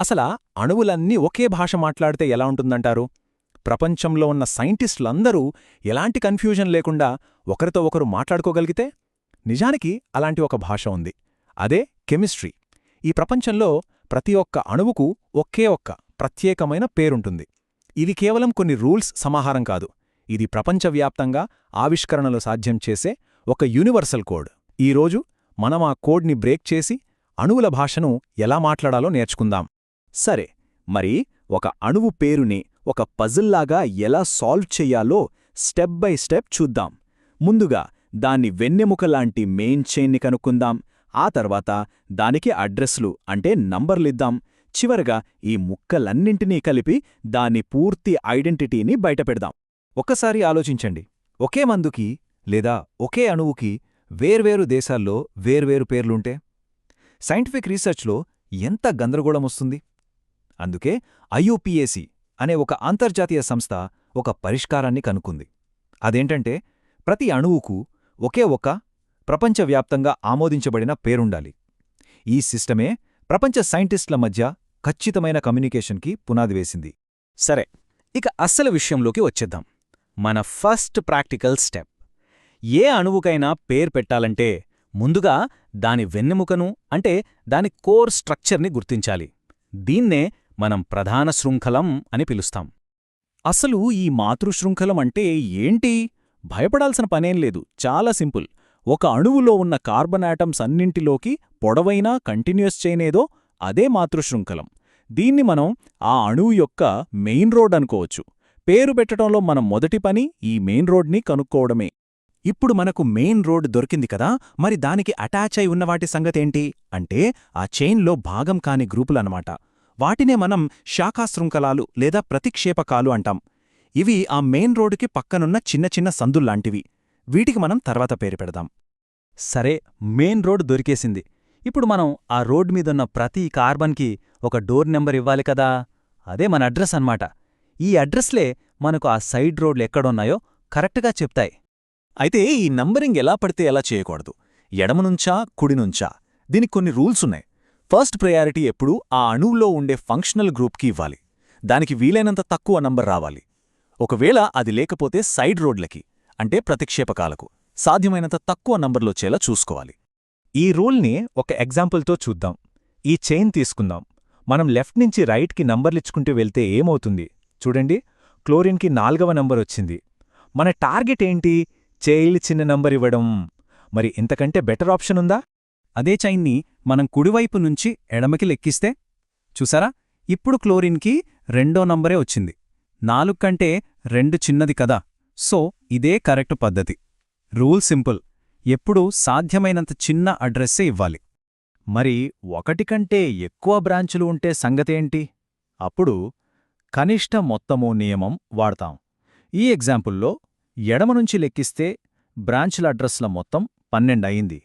అసలా అణువులన్నీ ఒకే భాష మాట్లాడితే ఎలా ఉంటుందంటారు? ప్రపంచంలో ఉన్న సైంటిస్టులందరూ ఎలాంటి కన్ఫ్యూజన్ లేకుండా ఒకరితో ఒకరు మాట్లాడుకోగలిగితే? నిజానికి అలాంటి ఒక భాష ఉంది. అదే కెమిస్ట్రీ. ఈ ప్రపంచంలో ప్రతి ఒక్క అణువుకు ఒకే ఒక్క ప్రత్యేకమైన పేరుంటుంది. ఇది కేవలం కొన్ని రూల్స్ సమాహారం కాదు. ఇది ప్రపంచవ్యాప్తంగా ఆవిష్కరణలు సాధ్యం చేసే ఒక యూనివర్సల్ కోడ్. ఈరోజు మనం ఆ కోడ్ని బ్రేక్ చేసి అణువుల భాషను ఎలా మాట్లాడాలో నేర్చుకుందాం. సరే మరి ఒక అణువు పేరుని ఒక పజిల్లాగా ఎలా సాల్వ్ చెయ్యాలో స్టెప్ బై స్టెప్ చూద్దాం. ముందుగా దాన్ని వెన్నెముకలాంటి మెయిన్ చైన్ని కనుక్కుందాం. ఆ తర్వాత దానికి అడ్రస్లు అంటే నంబర్లిద్దాం చివరగా ఈ ముక్కలన్నింటినీ కలిపి దాని పూర్తి ఐడెంటిటీని బయటపెడదాం ఒక్కసారి ఆలోచించండి. ఒకే మందుకి లేదా ఒకే అణువుకి వేర్వేరు దేశాల్లో వేర్వేరు పేర్లుంటే? సైంటిఫిక్ రీసెర్చ్లో ఎంత గందరగోళం వస్తుంది? అందుకే ఐయుపిఏసి అనే ఒక అంతర్జాతీయ సంస్థ ఒక పరిష్కారాన్ని కనుక్కుంది. అదేంటంటే ప్రతి అణువుకు ఒకే ఒక ప్రపంచవ్యాప్తంగా ఆమోదించబడిన పేరుండాలి. ఈ సిస్టమే ప్రపంచ సైంటిస్టుల మధ్య ఖచ్చితమైన కమ్యూనికేషన్కి పునాది వేసింది. సరే ఇక అస్సలు విషయంలోకి వచ్చేద్దాం. మన ఫస్ట్ ప్రాక్టికల్ స్టెప్. ఏ అణువుకైనా పేరు పెట్టాలంటే ముందుగా దాని వెన్నెముకను అంటే దాని కోర్ స్ట్రక్చర్ని గుర్తించాలి. దీన్నే మనం ప్రధాన శృంఖలం అని పిలుస్తాం. అసలు ఈ మాతృశృంఖలం అంటే ఏంటి? భయపడాల్సిన పనేం లేదు. చాలా సింపుల్. ఒక అణువులో ఉన్న కార్బన్ ఆటమ్స్ అన్నింటిలోకి పొడవైనా కంటిన్యూస్ చైనేదో అదే మాతృశృంఖలం. దీన్ని మనం ఆ అణువు యొక్క మెయిన్ రోడ్ అనుకోవచ్చు. పేరు పెట్టడంలో మనం మొదటి పని ఈ మెయిన్ రోడ్ని కనుక్కోవడమే. ఇప్పుడు మనకు మెయిన్ రోడ్ దొరికింది కదా మరి దానికి అటాచ్ అయి ఉన్నవాటి సంగతేంటి? అంటే ఆ చైన్లో భాగం కాని గ్రూపులన్నమాట. వాటినే మనం శాఖాశృంఖలాలు లేదా ప్రతిక్షేపకాలు అంటాం. ఇవి ఆ మెయిన్ రోడ్డుకి పక్కనున్న చిన్న చిన్న సందుల్లాంటివి. వీటికి మనం తర్వాత పేరు పెడదాం. సరే మెయిన్ రోడ్ దొరికేసింది. ఇప్పుడు మనం ఆ రోడ్ మీదున్న ప్రతి కార్బన్కి ఒక డోర్ నెంబర్ ఇవ్వాలి కదా? అదే మన అడ్రస్ అన్నమాట. ఈ అడ్రస్లే మనకు ఆ సైడ్ రోడ్లు ఎక్కడున్నాయో కరెక్ట్గా చెప్తాయి. అయితే ఈ నంబరింగ్ ఎలా పడితే ఎలా చేయకూడదు. ఎడమనుంచా కుడినుంచా దీనికి కొన్ని రూల్సున్నాయి ఫస్ట్ ప్రయారిటీ ఎప్పుడూ ఆ అణువులో ఉండే ఫంక్షనల్ గ్రూప్కి ఇవ్వాలి. దానికి వీలైనంత తక్కువ నంబర్ రావాలి. ఒకవేళ అది లేకపోతే సైడ్ రోడ్లకి అంటే ప్రతిక్షేపకాలకు సాధ్యమైనంత తక్కువ నంబర్లొచ్చేలా చూసుకోవాలి. ఈ రూల్ని ఒక ఎగ్జాంపుల్తో చూద్దాం. ఈ చైన్ తీసుకుందాం. మనం లెఫ్ట్ నుంచి రైట్కి నంబర్లిచ్చుకుంటూ వెళ్తే ఏమవుతుంది? చూడండి క్లోరిన్కి నాల్గవ నంబర్ వచ్చింది. మన టార్గెట్ ఏంటి? చైల్డ్ చిన్న నంబర్ ఇవ్వడం. మరి ఇంతకంటే బెటర్ ఆప్షన్ ఉందా? అదే చైన్ని మనం కుడివైపు నుంచి ఎడమకి లెక్కిస్తే చూసారా? ఇప్పుడు క్లోరిన్కి రెండో నంబరే వచ్చింది. నాలుగు కంటే రెండు చిన్నది కదా. సో ఇదే కరెక్ట్ పద్ధతి. Rule simple. ఎప్పుడూ సాధ్యమైనంత చిన్న అడ్రస్సే ఇవ్వాలి. మరి ఒకటి కంటే ఎక్కువ బ్రాంచులు ఉంటే సంగతేంటి? అప్పుడు కనిష్ట మొత్తము నియమం వాడతాం. ఈ ఎగ్జాంపుల్లో ఎడమ నుంచి లెక్కిస్తే బ్రాంచుల అడ్రస్ల మొత్తం పన్నెండయింది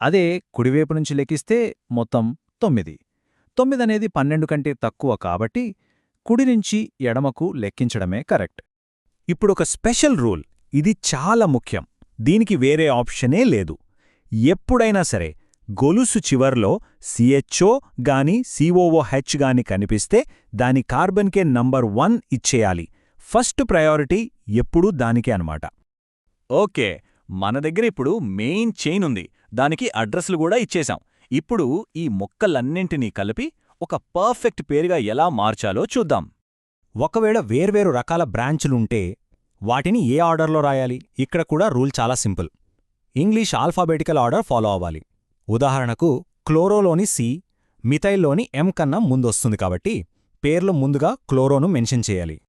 అదే కుడివైపు నుంచి లెక్కిస్తే మొత్తం తొమ్మిది. తొమ్మిదనేది పన్నెండు కంటే తక్కువ కాబట్టి కుడి నుంచి ఎడమకు లెక్కించడమే కరెక్ట్. ఇప్పుడొక స్పెషల్ రూల్. ఇది చాలా ముఖ్యం. దీనికి వేరే ఆప్షనే లేదు. ఎప్పుడైనా సరే గొలుసు చివర్లో సిహెచ్ఓ గాని సిఓఓహెచ్ గాని కనిపిస్తే దాని కార్బన్కే నంబర్ వన్ ఇచ్చేయాలి. ఫస్ట్ ప్రయారిటీ ఎప్పుడూ దానికే అనమాట ఓకే. మన దగ్గర ఇప్పుడు మెయిన్ చైన్ ఉంది. దానికి అడ్రస్లు కూడా ఇచ్చేశాం. ఇప్పుడు ఈ మొక్కలన్నింటినీ కలిపి ఒక పర్ఫెక్ట్ పేరుగా ఎలా మార్చాలో చూద్దాం. ఒకవేళ వేర్వేరు రకాల బ్రాంచులుంటే వాటిని ఏ ఆర్డర్లో రాయాలి? ఇక్కడ కూడా రూల్ చాలా simple. English alphabetical order follow అవ్వాలి. ఉదాహరణకు క్లోరోలోని సి మిథైల్లోని ఎం కన్నా ముందొస్తుంది కాబట్టి పేర్లు ముందుగా క్లోరోను మెన్షన్ చేయాలి.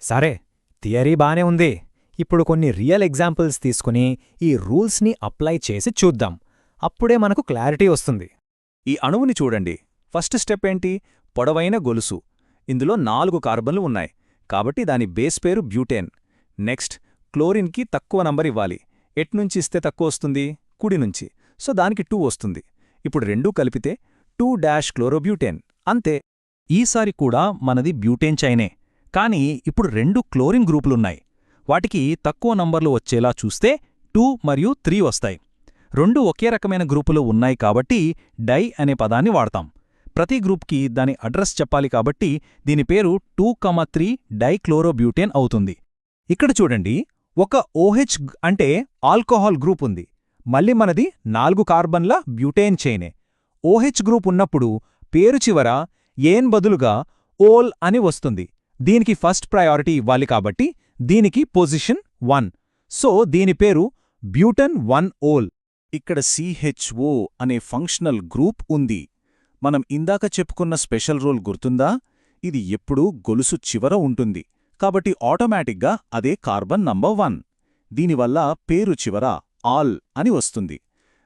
సరే థియరీ బానే ఉంది. ఇప్పుడు కొన్ని రియల్ ఎగ్జాంపుల్స్ తీసుకుని ఈ రూల్స్ని అప్లై చేసి చూద్దాం. అప్పుడే మనకు క్లారిటీ వస్తుంది. ఈ అణువుని చూడండి. ఫస్ట్ స్టెప్ ఏంటి? పొడవైన గొలుసు. ఇందులో నాలుగు కార్బన్లు ఉన్నాయి. కాబట్టి దాని బేస్ పేరు బ్యూటేన్. నెక్స్ట్ క్లోరిన్కి తక్కువ నంబర్ ఇవ్వాలి. ఎట్నుంచి ఇస్తే తక్కువ వస్తుంది? కుడి నుంచి. సో దానికి టూ వస్తుంది. ఇప్పుడు రెండూ కలిపితే టూ డాష్ క్లోరోబ్యూటేన్. అంతే. ఈసారి కూడా మనది బ్యూటేన్ చైనే. కానీ ఇప్పుడు రెండు క్లోరిన్ గ్రూపులున్నాయి. వాటికి తక్కువ నంబర్లు వచ్చేలా చూస్తే టూ మరియు త్రీ వస్తాయి. రెండు ఒకే రకమైన గ్రూపులు ఉన్నాయి కాబట్టి డై అనే పదాన్ని వాడతాం. ప్రతి గ్రూప్కి దాని అడ్రస్ చెప్పాలి కాబట్టి దీని పేరు టూ కమ త్రీ డైక్లోరోబ్యూటేన్ అవుతుంది. ఇక్కడ చూడండి ఒక ఓహెచ్ అంటే ఆల్కహాల్ గ్రూప్ ఉంది. మళ్ళీ మనది నాలుగు కార్బన్ల బ్యూటేన్ చైనే. ఓహెచ్ గ్రూప్ ఉన్నప్పుడు పేరు చివర ఏన్ బదులుగా ఓల్ అని వస్తుంది. దీనికి ఫస్ట్ ప్రయారిటీ ఇవ్వాలి కాబట్టి దీనికి పొజిషన్ వన్. సో దీని పేరు బ్యూటన్ వన్ ఓల్. ఇక్కడ సిహెచ్ఓ అనే ఫంక్షనల్ గ్రూప్ ఉంది. మనం ఇందాక చెప్పుకున్న స్పెషల్ రోల్ గుర్తుందా? ఇది ఎప్పుడూ గొలుసు చివర ఉంటుంది. కాబట్టి ఆటోమేటిక్గా అదే కార్బన్ నంబర్ వన్. దీనివల్ల పేరు చివర ఆల్ అని వస్తుంది.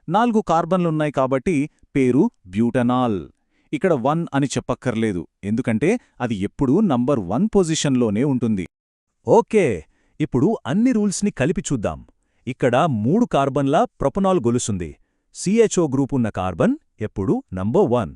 నాలుగు కార్బన్లున్నాయి కాబట్టి పేరు బ్యూటనాల్. ఇక్కడ వన్ అని చెప్పక్కర్లేదు. ఎందుకంటే అది ఎప్పుడూ నంబర్ వన్ పొజిషన్లోనే ఉంటుంది. ఓకే. ఇప్పుడు అన్ని రూల్స్ని కలిపి చూద్దాం. ఇక్కడ మూడు కార్బన్ల ప్రొపనాల్ గొలుసుంది. సిహెచ్ఓ గ్రూప్ ఉన్న కార్బన్ ఎప్పుడు? Number one.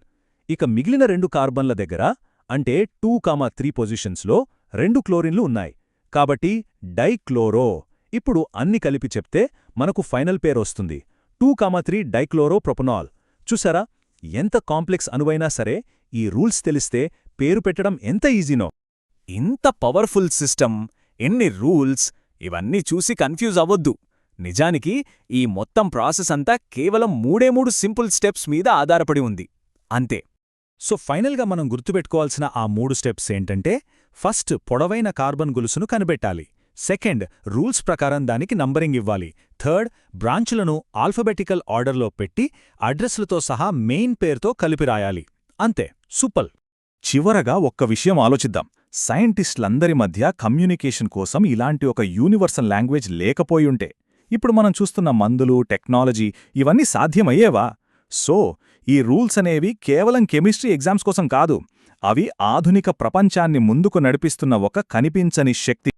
ఇక మిగిలిన రెండు కార్బన్ల దగ్గర అంటే టూ కామా త్రీ పొజిషన్స్లో రెండు క్లోరిన్లు ఉన్నాయి. కాబట్టి డైక్లోరో. ఇప్పుడు అన్ని కలిపి చెప్తే మనకు final పేరొస్తుంది two comma three dichloro propanal. చూసారా? ఎంత కాంప్లెక్స్ అనువైనా సరే ఈ రూల్స్ తెలిస్తే పేరు పెట్టడం ఎంత ఈజీనో. ఇంత పవర్ఫుల్ సిస్టమ్ ఎన్ని రూల్స్ ఇవన్నీ చూసి కన్ఫ్యూజ్ అవ్వొద్దు. నిజానికి ఈ మొత్తం ప్రాసెస్ అంతా కేవలం మూడే మూడు సింపుల్ స్టెప్స్ మీద ఆధారపడి ఉంది. అంతే. సో ఫైనల్గా మనం గుర్తుపెట్టుకోవాల్సిన ఆ మూడు స్టెప్స్ ఏంటంటే ఫస్ట్ పొడవైన కార్బన్ గొలుసును కనిపెట్టాలి. సెకండ్ రూల్స్ ప్రకారం దానికి నంబరింగ్ ఇవ్వాలి. థర్డ్ బ్రాంచులను ఆల్ఫబెటికల్ ఆర్డర్లో పెట్టి అడ్రస్లతో సహా మెయిన్ పేరుతో కలిపి రాయాలి. అంతే. సూపల్ చివరగా ఒక్క విషయం ఆలోచిద్దాం. సైంటిస్టులందరి మధ్య కమ్యూనికేషన్ కోసం ఇలాంటి ఒక యూనివర్సల్ లాంగ్వేజ్ లేకపోయుంటే ఇప్పుడు మనం చూస్తున్న మందులు టెక్నాలజీ ఇవన్నీ సాధ్యమయ్యేవా? సో ఈ రూల్స్ అనేవి కేవలం కెమిస్ట్రీ ఎగ్జామ్స్ కోసం కాదు అవి ఆధునిక ప్రపంచాన్ని ముందుకు నడిపిస్తున్న ఒక కనిపించని శక్తి.